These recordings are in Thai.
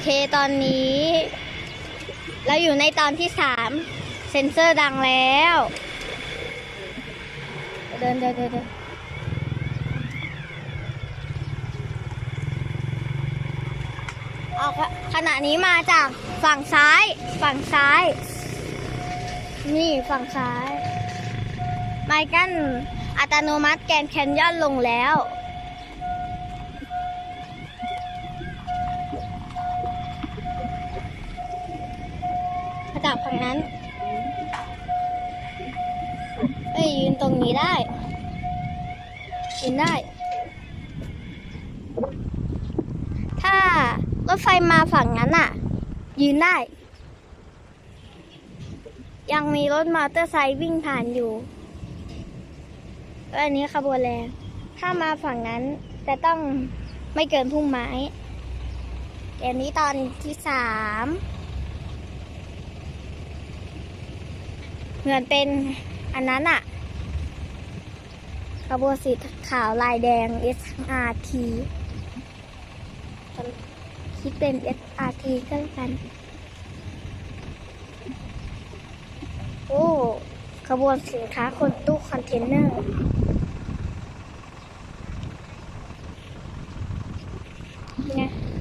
เคตอนนี้ เราอยู่ในตอนที่สามเซนเซอร์ดังแล้ว เดินเดินเดินเดินออกขณะนี้มาจากฝั่งซ้าย ฝั่งซ้าย นี่ฝั่งซ้าย ไมกันอัตโนมัติแกนแคนยอนลงแล้ว จากฝั่งนั้นเอ้ยยืนตรงนี้ได้ ยืนได้ ถ้ารถไฟมาฝั่งนั้นอะ ยืนได้ ยังมีรถมอเตอร์ไซค์วิ่งผ่านอยู่แล้วอันนี้ขบวนแรง ถ้ามาฝั่งนั้นจะต้องไม่เกินพุ่มไม้เดี๋ยวนี้ตอนที่สาม เหมือนเป็นอันนั้นอะขบวนสีขาวลายแดง SRT คิดเป็น SRT ก็แล้วกัน โอ้ขบวนสินค้าคนตู้คอนเทนเนอร์ไงห้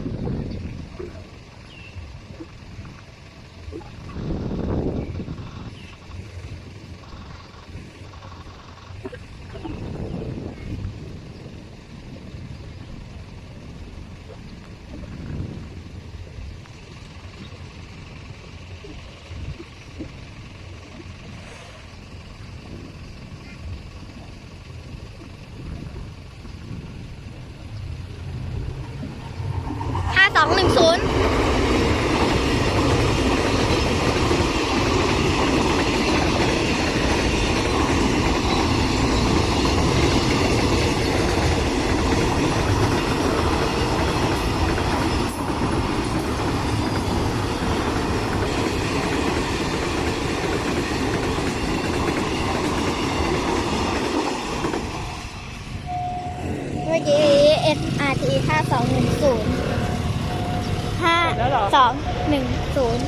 สองหนึ่งศูนย์เมื่อกี้ SRT ห้าสองหนึ่งศูนย์ แล้วเหรอสองหนึ่งศูนย์